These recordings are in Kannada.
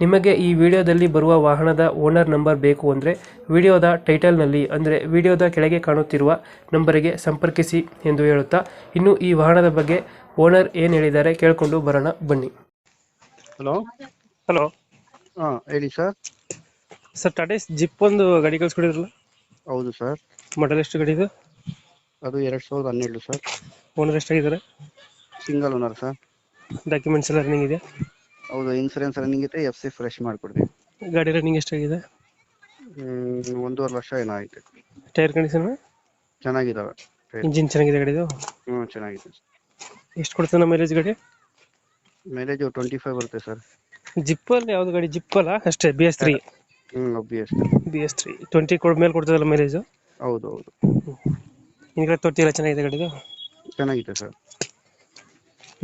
ನಿಮಗೆ ಈ ವಿಡಿಯೋದಲ್ಲಿ ಬರುವ ವಾಹನದ ಓನರ್ ನಂಬರ್ ಬೇಕು ಅಂದರೆ ವಿಡಿಯೋದ ಟೈಟಲ್ನಲ್ಲಿ ಅಂದರೆ ವಿಡಿಯೋದ ಕೆಳಗೆ ಕಾಣುತ್ತಿರುವ ನಂಬರಿಗೆ ಸಂಪರ್ಕಿಸಿ ಎಂದು ಹೇಳುತ್ತಾ ಇನ್ನು ಈ ವಾಹನದ ಬಗ್ಗೆ ಓನರ್ ಏನು ಹೇಳಿದ್ದಾರೆ ಕೇಳಿಕೊಂಡು ಬರೋಣ ಬನ್ನಿ. ಹಲೋ? ಹಲೋ? ಹಾಂ ಹೇಳಿ ಸರ್ ಸರ್ ಟಾಟಾ ಜಿಪ್ ಒಂದು ಗಾಡಿ ಕಳಿಸ್ಕೊಡಿದ್ರಲ್ಲ? ಹೌದು ಸರ್ ಮಾಡಲ್ ಎಷ್ಟು ಗಾಡಿ ಇದು? ಅದು ಎರಡು ಸಾವಿರದ ಹನ್ನೆರಡು ಸರ್ ಓನರ್ ಎಷ್ಟಾಗಿದ್ದಾರೆ? ಸಿಂಗಲ್ ಓನರ್ ಸರ್ ಡಾಕ್ಯುಮೆಂಟ್ಸ್ ಎಲ್ಲ ರನ್ನಿಂಗ್ ಇದೆ ಹೌದು ಇನ್ಸೂರೆನ್ಸ್ ರನ್ನಿಂಗ್ ಇದೆ ಎಫ್ ಸಿ ಫ್ರೆಶ್ ಮಾಡ್ಕೊಡ್ತೀವಿ ಗಾಡಿ ರನ್ನಿಂಗ್ ಎಷ್ಟಾಗಿದೆ? ಹ್ಮ್, ಒಂದೂವರೆ ವರ್ಷ ಏನೋ ಆಯ್ತು. ಟೈರ್ ಕಂಡೀಷನ್ ಚೆನ್ನಾಗಿದ್ದಾವೆ ಇಂಜಿನ್ ಚೆನ್ನಾಗಿದೆ ಗಾಡಿದು? ಹ್ಞೂ ಚೆನ್ನಾಗಿದೆ. ಎಷ್ಟು ಕೊಡ್ತಾನೆ ಮೈಲೇಜ್ ಗಾಡಿ? ಮೈಲೇಜ್ ಟ್ವೆಂಟಿ ಫೈವ್ ಬರುತ್ತೆ ಸರ್ ಜಿಪ್ಪಲ್ಲಿ ಯಾವ್ದು ಗಾಡಿ? ಜಿಪ್ಪಲ್ಲ ಅಷ್ಟೇ ಬಿ ಎಸ್ ತ್ರೀ ಹ್ಞೂ B S B S three twenty ಕೊಡ್ ಮೇಲೆ ಕೊಡ್ತದಲ್ಲ ಮೈಲೇಜು ಹೌದು ಹೌದು. ಹಿಂದ್ಗಡೆ ತೊಟ್ಟಿ ಎಲ್ಲ ಚೆನ್ನಾಗಿದೆ ಗಾಡಿದು? ಚೆನ್ನಾಗಿದೆ sir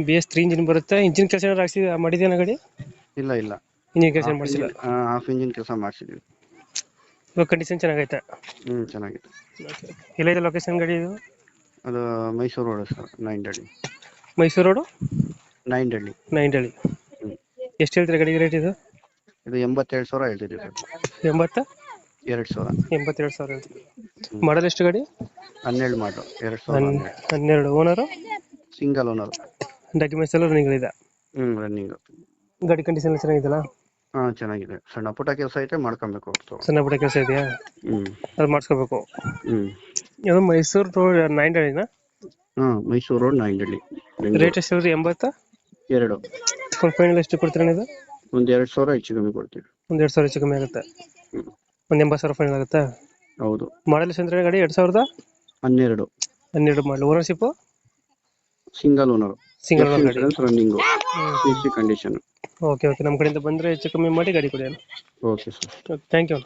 B S three engine ಬರುತ್ತೆ. ಇಂಜಿನ್ ಕೆಲಸ ಏನಾದ್ರು ಹಾಕ್ಸಿ ಮಾಡಿದೇನ ಗಾಡಿ ಇಲ್ಲ ಇಲ್ಲ. ಇಂಜಿನ್ ಕೆಲಸ ಏನು ಮಾಡಿಸಿಲ್ಲ? ಹಾಫ್ ಇಂಜಿನ್ ಕೆಲಸ ಮಾಡಿಸಿದ್ದೀವಿ ಇವಾಗ ಕಂಡೀಷನ್ ಚೆನ್ನಾಗೈತೆ? ಹ್ಞೂ ಚೆನ್ನಾಗಿದೆ ಎಲ್ಲೈತೆ ಲೊಕೇಶನ್ ಗಾಡಿ ಇದು? ಅದು ಮೈಸೂರು ರೋಡ್ ಸರ್ ನೈನ್ ಡಳ್ಳಿ ಮೈಸೂರು ರೋಡು? ನೈನ್ ಡಳ್ಳಿ ನೈನ್ ಡಳ್ಳಿ ಹ್ಞೂ ಎಷ್ಟು ಹೇಳ್ತೀರಾ ಗಾಡಿಗೆ ರೇಟ್ ಇದು? ಇದು ಎಂಬತ್ತೆರಡು ಸಾವಿರ ಹೇಳ್ತಿದ್ದೀವಿ ಸರ್. ಎಂಬತ್ತ? ಎರಡು ಸಾವಿರ. ಎಂಬತ್ತೆರಡು ಸಾವಿರ ಹೇಳ್ತೀವಿ ಮಾಡಲ್ ಎಷ್ಟು ಗಾಡಿ? ಹನ್ನೆರಡು ಮಾಡು ಎರಡು ಸಾವಿರ ಹನ್ ಹನ್ನೆರಡು. ಹನ್ನೆರಡು. ಓನರು ಸಿಂಗಲ್ ಓನರ್ ಡಾಕ್ಯುಮೆಂಟ್ಸ್ ಎಲ್ಲ ರನ್ನಿಂಗ್ ಇದೆ? ಹ್ಮ್ ರನ್ನಿಂಗ್ ಗಾಡಿ ಕಂಡೀಷನ್ ಎಲ್ಲ ಚೆನ್ನಾಗಿದೆಯಲ್ಲ? ಹಾ ಚೆನ್ನಾಗಿದೆ. ಸಣ್ಣ ಪುಟ್ಟ ಕೆಲಸ ಐತೆ ಮಾಡ್ಕೊಬೇಕು ಹೊರ್ತು. ಸಣ್ಣ ಪುಟ್ಟ ಕೆಲಸ ಇದೆಯಾ? ಹ್ಮ್. ಅದು ಮಾಡಿಸ್ಕೋಬೇಕು. ಹ್ಮ್. ಇದು ಮೈಸೂರು ರೋಡ್ ನೈನ್ ಹಳ್ಳಿನ ಹಾ ಮೈಸೂರು ರೋಡ್ ನಾಯಿಂಡಳ್ಳಿ ರೇಟ್ ಎಷ್ಟು ಹೇಳಿದ್ರಿ? ಎಂಬತ್ತ? ಎರಡು. ಒಂದು ಫೈನಲ್ ಎಷ್ಟು ಕೊಡ್ತೀರಾ ಇದು? ಒಂದ್ ಎರಡು ಸಾವಿರ ಹೆಚ್ಚು ಕಮ್ಮಿ ಕೊಡ್ತೀವಿ. ಒಂದು ಎರಡು ಸಾವಿರ ಹೆಚ್ಚು ಕಮ್ಮಿ ಆಗುತ್ತೆ. ಒಂದು ಎಂಬತ್ತು ಸಾವಿರ ಫೈನಲ್ ಆಗುತ್ತೆ? ಹೌದು. ಮಾಡಲ್ ಎಷ್ಟು ಅಂದ್ರೆ ಗಾಡಿ? ಎರಡು ಸಾವಿರದ? ಹನ್ನೆರಡು. ಹನ್ನೆರಡು model ownership single owner single owner ಗಾಡಿ running C C condition okay okay ನಮ್ಮ ಕಡೆಯಿಂದ ಬಂದ್ರೆ ಹೆಚ್ಚು ಕಮ್ಮಿ ಮಾಡಿ ಗಾಡಿ ಕೊಡಿ ಓಕೆ ಸರ್ ಥ್ಯಾಂಕ್ ಯು